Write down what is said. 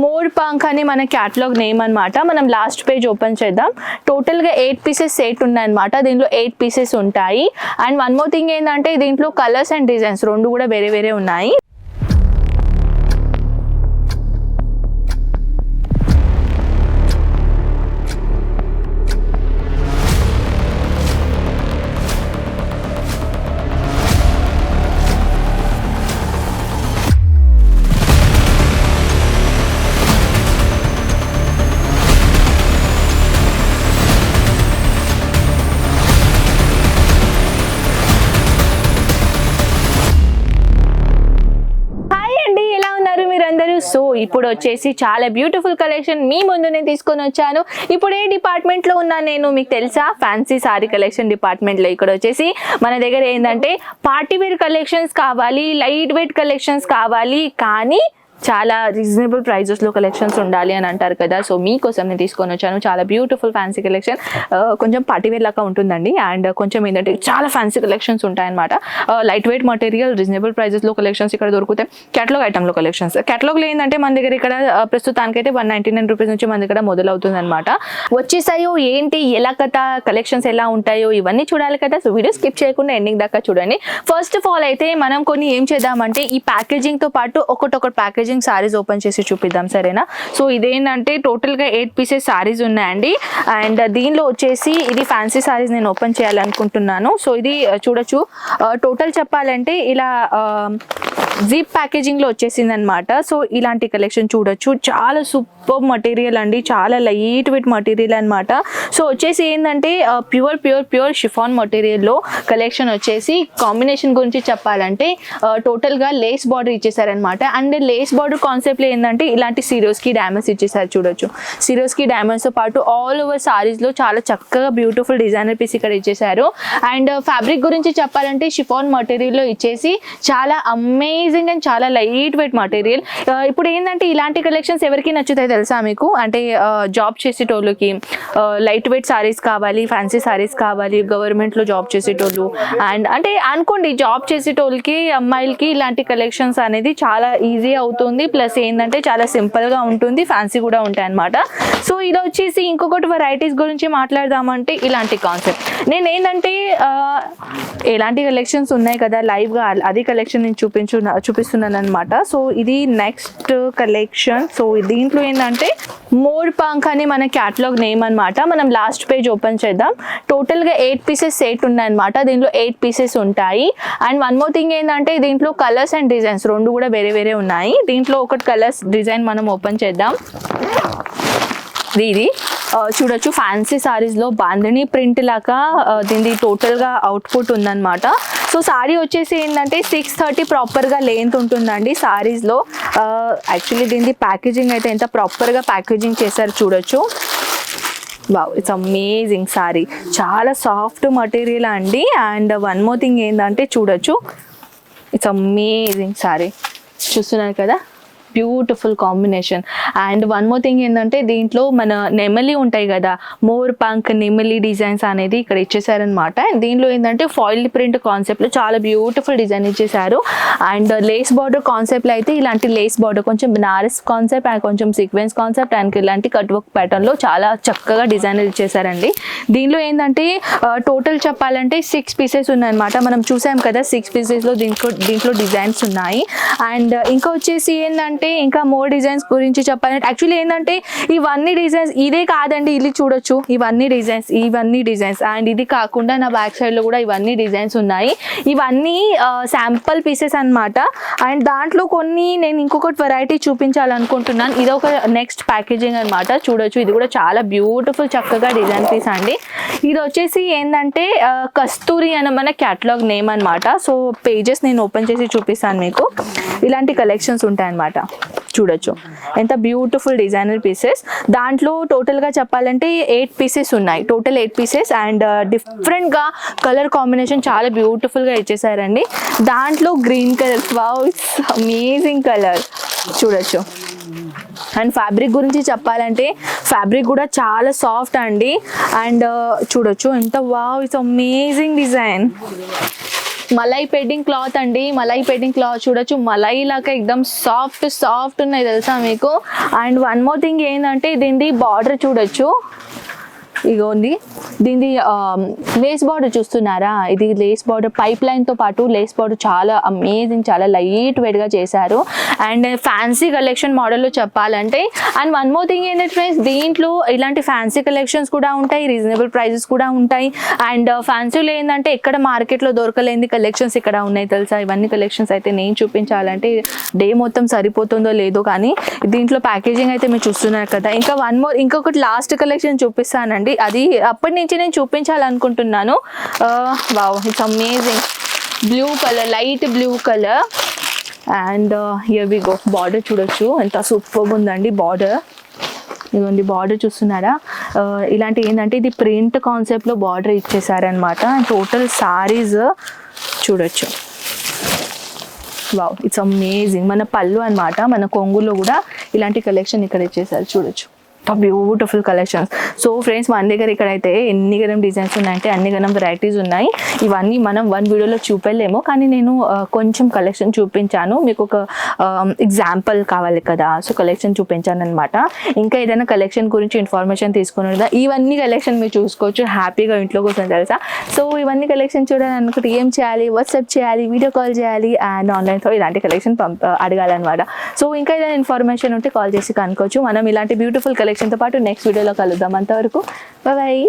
More punk అని మన catalogue name అన్నమాట. మనం లాస్ట్ పేజ్ ఓపెన్ చేద్దాం. టోటల్గా ఎయిట్ పీసెస్ సెట్ ఉన్నాయన్నమాట. దీంట్లో ఎయిట్ పీసెస్ ఉంటాయి. అండ్ వన్ మోర్ థింగ్ ఏంటంటే దీంట్లో కలర్స్ అండ్ డిజైన్స్ రెండు కూడా వేరే వేరే ఉన్నాయి. సో ఇప్పుడు వచ్చేసి చాలా బ్యూటిఫుల్ కలెక్షన్ మీ ముందు నేను తీసుకొని వచ్చాను. ఇప్పుడు ఏ డిపార్ట్మెంట్లో ఉన్నాను ఉన్నా నేను మీకు తెలుసా? ఫ్యాన్సీ సారీ కలెక్షన్ డిపార్ట్మెంట్లో ఇక్కడ వచ్చేసి మన దగ్గర ఏంటంటే పార్టీ వేర్ కలెక్షన్స్ కావాలి లైట్ వెయిట్ కలెక్షన్స్ కావాలి కానీ చాలా రీజనబుల్ ప్రైజెస్లో కలెక్షన్స్ ఉండాలి అని అంటారు కదా. సో మీకోసం నేను తీసుకొని వచ్చాను. చాలా బ్యూటిఫుల్ ఫ్యాన్సీ కలెక్షన్ కొంచెం పార్టీ వేర్ లాగా ఉంటుందండి. అండ్ కొంచెం ఏంటంటే చాలా ఫ్యాన్సీ కలెక్షన్స్ ఉంటాయన్నమాట. లైట్ వెయిట్ మటీరియల్ రీజనబుల్ ప్రైజెస్లో కలెక్షన్స్ ఇక్కడ దొరుకుతాయి. క్యాటలాగ్ ఐటమ్లో కలెక్షన్స్ క్యాటలాగ్లో ఏంటంటే మన దగ్గర ఇక్కడ ఆ, ప్రస్తుతానికైతే వన్ నైంటీ నైన్ రూపీస్ నుంచి మన దగ్గర మొదలవుతుంది అనమాట వచ్చేసాయో ఏంటి ఎలా కథ కలెక్షన్స్ ఎలా ఉంటాయో ఇవన్నీ చూడాలి కదా. సో వీడియో స్కిప్ చేయకుండా ఎండింగ్ దాకా చూడండి. ఫస్ట్ ఆఫ్ ఆల్ అయితే మనం కొన్ని ఏం చేద్దామంటే ఈ ప్యాకేజింగ్తో పాటు ఒకటొకటి ప్యాకేజింగ్ సారీస్ ఓపెన్ చేసి చూపిద్దాం సరేనా? సో ఇదేంటంటే టోటల్గా ఎయిట్ పీసెస్ సారీస్ ఉన్నాయండి. అండ్ దీనిలో వచ్చేసి ఇది ఫ్యాన్సీ సారీస్ నేను ఓపెన్ చేయాలనుకుంటున్నాను. సో ఇది uh, చూడొచ్చు. Uh, టోటల్ చెప్పాలంటే ఇలా um, జీప్ ప్యాకేజింగ్లో వచ్చేసింది అనమాట సో ఇలాంటి కలెక్షన్ చూడొచ్చు. చాలా సూపర్ మటీరియల్ అండి. చాలా లైట్ వెయిట్ మటీరియల్ అన్నమాట. సో వచ్చేసి ఏంటంటే ప్యూర్ ప్యూర్ ప్యూర్ షిఫాన్ మటీరియల్లో కలెక్షన్ వచ్చేసి కాంబినేషన్ గురించి చెప్పాలంటే టోటల్గా లేస్ బార్డర్ ఇచ్చేసారనమాట అండ్ లేస్ బార్డర్ కాన్సెప్ట్ ఏంటంటే ఇలాంటి సిరోస్కి డ్యామేజ్ ఇచ్చేసారు చూడొచ్చు. సిరోస్కి డామేజ్తో పాటు ఆల్ ఓవర్ సారీస్లో చాలా చక్కగా బ్యూటిఫుల్ డిజైనర్ పీస్ ఇక్కడ ఇచ్చేసారు. అండ్ ఫ్యాబ్రిక్ uh, గురించి చెప్పాలంటే షిఫాన్ మటీరియల్లో ఇచ్చేసి చాలా అమేజింగ్ అండ్ చాలా లైట్ వెయిట్ మటీరియల్ ఇప్పుడు ఏంటంటే ఇలాంటి కలెక్షన్స్ ఎవరికి నచ్చుతాయి తెలుసా మీకు? అంటే uh, జాబ్ చేసేటోళ్ళకి లైట్ వెయిట్ సారీస్ కావాలి ఫ్యాన్సీ సారీస్ కావాలి గవర్నమెంట్లో జాబ్ చేసేటోళ్ళు. అండ్ అంటే అనుకోండి జాబ్ చేసేటోళ్ళకి అమ్మాయిలకి ఇలాంటి కలెక్షన్స్ అనేది చాలా ఈజీ అవుతుంది. ప్లస్ ఏంటంటే చాలా సింపుల్గా ఉంటుంది ఫ్యాన్సీ కూడా ఉంటాయి అనమాట సో ఇది వచ్చేసి ఇంకొకటి వెరైటీస్ గురించి మాట్లాడదామంటే ఇలాంటి కాన్సెప్ట్ నేను ఏంటంటే ఎలాంటి కలెక్షన్స్ ఉన్నాయి కదా లైవ్గా అదే అది కలెక్షన్ నేను చూపించు చూపిస్తున్నాను అనమాట సో ఇది నెక్స్ట్ కలెక్షన్ సో దీంట్లో ఏంటంటే మోర్ పంక్ అని మన క్యాటలాగ్ నేమ్ అనమాట మనం లాస్ట్ పేజ్ ఓపెన్ చేద్దాం. టోటల్గా ఎయిట్ పీసెస్ సెట్ ఉన్నాయన్నమాట. దీంట్లో ఎయిట్ పీసెస్ ఉంటాయి. అండ్ వన్ మోర్ థింగ్ ఏంటంటే దీంట్లో కలర్స్ అండ్ డిజైన్స్ రెండు కూడా వేరే వేరే ఉన్నాయి. దీంట్లో ఒకటి కలర్స్ డిజైన్ మనం ఓపెన్ చేద్దాం. ఇది చూడొచ్చు ఫ్యాన్సీ సారీస్లో బాందిని ప్రింట్ లాగా దీని దీనిది టోటల్గా అవుట్పుట్ ఉందన్నమాట. సో సారీ వచ్చేసి ఏంటంటే సిక్స్ థర్టీ ప్రాపర్గా లెంత్ ఉంటుందండి సారీస్లో. యాక్చువల్లీ దీనిది ప్యాకేజింగ్ అయితే ఎంత ప్రాపర్గా ప్యాకేజింగ్ చేశారు చూడొచ్చు. Wow it's amazing sari. చాలా సాఫ్ట్ మటీరియల్ అండి. అండ్ వన్ మోర్ థింగ్ ఏంటంటే చూడొచ్చు. It's amazing sari. చూస్తున్నారు కదా? Beautiful combination. And one more thing ఏంటంటే దీంట్లో మన నెమలి ఉంటాయి కదా మోర్ పంక్ నెమలి డిజైన్స్ అనేది ఇక్కడ ఇచ్చేసారనమాట అండ్ దీంట్లో ఏంటంటే ఫాయిల్ ప్రింట్ కాన్సెప్ట్లో చాలా బ్యూటిఫుల్ డిజైన్ ఇచ్చేసారు. అండ్ లేస్ బార్డర్ కాన్సెప్ట్లో అయితే ఇలాంటి లేస్ బార్డర్ కొంచెం బనారస్ కాన్సెప్ట్ అండ్ కొంచెం సీక్వెన్స్ కాన్సెప్ట్ అండ్ ఇలాంటి కట్ వర్క్ ప్యాటర్న్లో చాలా చక్కగా డిజైన్ ఇచ్చేసారండి. దీనిలో ఏంటంటే టోటల్ చెప్పాలంటే సిక్స్ పీసెస్ ఉన్నాయన్నమాట. మనం చూసాం కదా సిక్స్ పీసెస్లో దీంట్లో దీంట్లో డిజైన్స్ ఉన్నాయి. అండ్ ఇంకా వచ్చేసి ఏంటంటే ఇంకా మోర్ డిజైన్స్ గురించి చెప్పాలంటే యాక్చువల్లీ ఏంటంటే ఇవన్నీ డిజైన్స్ ఇదే కాదండి ఇది చూడొచ్చు. ఇవన్నీ డిజైన్స్ ఇవన్నీ డిజైన్స్ అండ్ ఇది కాకుండా నా బ్యాక్ సైడ్లో కూడా ఇవన్నీ డిజైన్స్ ఉన్నాయి. ఇవన్నీ శాంపుల్ పీసెస్ అనమాట అండ్ దాంట్లో కొన్ని నేను ఇంకొకటి వెరైటీ చూపించాలనుకుంటున్నాను. ఇది ఒక నెక్స్ట్ ప్యాకేజింగ్ అనమాట చూడొచ్చు. ఇది కూడా చాలా బ్యూటిఫుల్ చక్కగా డిజైన్ పీస్ అండి. ఇది వచ్చేసి ఏంటంటే కస్తూరి అన్న మన క్యాటలాగ్ నేమ్ అనమాట సో పేజెస్ నేను ఓపెన్ చేసి చూపిస్తాను మీకు. ఇలాంటి కలెక్షన్స్ ఉంటాయన్నమాట. చూడొచ్చు. ఎంత బ్యూటిఫుల్ డిజైనర్ పీసెస్ దాంట్లో టోటల్గా చెప్పాలంటే ఎయిట్ పీసెస్ ఉన్నాయి. టోటల్ ఎయిట్ పీసెస్ అండ్ డిఫరెంట్గా కలర్ కాంబినేషన్ చాలా బ్యూటిఫుల్గా ఇచ్చేసారండి. దాంట్లో green colour wow it's amazing colour చూడొచ్చు. అండ్ ఫ్యాబ్రిక్ గురించి చెప్పాలంటే ఫ్యాబ్రిక్ కూడా చాలా సాఫ్ట్ అండి. అండ్ uh, చూడొచ్చు. ఎంత wow it's amazing design malai padding cloth అండి. మలై పెడ్డింగ్ క్లాత్ చూడొచ్చు. మలై లాగా ఎక్దమ్ సాఫ్ట్ సాఫ్ట్ ఉన్నాయి తెలుసా మీకు? అండ్ వన్ మోర్ థింగ్ ఏంటంటే దీనిది బార్డర్ చూడొచ్చు. ఇగోండి. దీనిది లేస్ బార్డర్ చూస్తున్నారా? ఇది లేస్ బార్డర్ పైప్ లైన్తో పాటు లేస్ బార్డర్ చాలా అమేజింగ్ చాలా లైట్ వెయిట్గా చేశారు. అండ్ ఫ్యాన్సీ కలెక్షన్ మోడల్లో చెప్పాలంటే అండ్ వన్ మోర్ థింగ్ ఏంటంటే ఫ్రెండ్స్ దీంట్లో ఇలాంటి ఫ్యాన్సీ కలెక్షన్స్ కూడా ఉంటాయి రీజనబుల్ ప్రైజెస్ కూడా ఉంటాయి. అండ్ ఫ్యాన్సీలో ఏంటంటే ఎక్కడ మార్కెట్లో దొరకలేని కలెక్షన్స్ ఇక్కడ ఉన్నాయి తెలుసా? ఇవన్నీ కలెక్షన్స్ అయితే నేను చూపించాలంటే డే మొత్తం సరిపోతుందో లేదో కానీ దీంట్లో ప్యాకేజింగ్ అయితే మీరు చూస్తున్నారు కదా. ఇంకా వన్ మోర్ ఇంకొకటి లాస్ట్ కలెక్షన్ చూపిస్తానండి. అది అప్పటి నుంచి నేను చూపించాలనుకుంటున్నాను. Wow it's amazing blue colour light blue colour and here we go border చూడొచ్చు. ఎంత సూపర్గా ఉందండి బార్డర్ ఇదిగోండి బార్డర్ చూస్తున్నారా? ఇలాంటి ఏంటంటే ఇది ప్రింట్ కాన్సెప్ట్లో బార్డర్ ఇచ్చేసారనమాట టోటల్ సారీస్ చూడొచ్చు. వావ్ ఇట్స్ అమేజింగ్ మన పళ్ళు అన్నమాట మన కొంగులో కూడా ఇలాంటి కలెక్షన్ ఇక్కడ ఇచ్చేసారు. చూడొచ్చు. బ్యూటిఫుల్ కలెక్షన్స్ సో ఫ్రెండ్స్ మన దగ్గర ఇక్కడైతే ఎన్ని గనం డిజైన్స్ ఉన్నాయంటే అన్ని గనం వెరైటీస్ ఉన్నాయి. ఇవన్నీ మనం వన్ వీడియోలో చూపెళ్ళలేము. కానీ నేను కొంచెం కలెక్షన్ చూపించాను. మీకు ఒక ఎగ్జాంపుల్ కావాలి కదా. సో కలెక్షన్ చూపించాను అనమాట ఇంకా ఏదైనా కలెక్షన్ గురించి ఇన్ఫర్మేషన్ తీసుకుని ఉందా? ఇవన్నీ కలెక్షన్ మీరు చూసుకోవచ్చు. హ్యాపీగా ఇంట్లో కూర్చొని తెలుసా? సో ఇవన్నీ కలెక్షన్ చూడాలనుకుంటే ఏం చేయాలి? వాట్సాప్ చేయాలి? వీడియో కాల్ చేయాలి? అండ్ ఆన్లైన్తో ఇలాంటి కలెక్షన్ పంప అడగాలన్నమాట. సో ఇంకా ఏదైనా ఇన్ఫర్మేషన్ ఉంటే కాల్ చేసి కనుకోవచ్చు మనం ఇలాంటి బ్యూటిఫుల్ కలెక్షన్ కలెక్షన్తో పాటు నెక్స్ట్ వీడియోలో కలుద్దాం అంతవరకు. బాయ్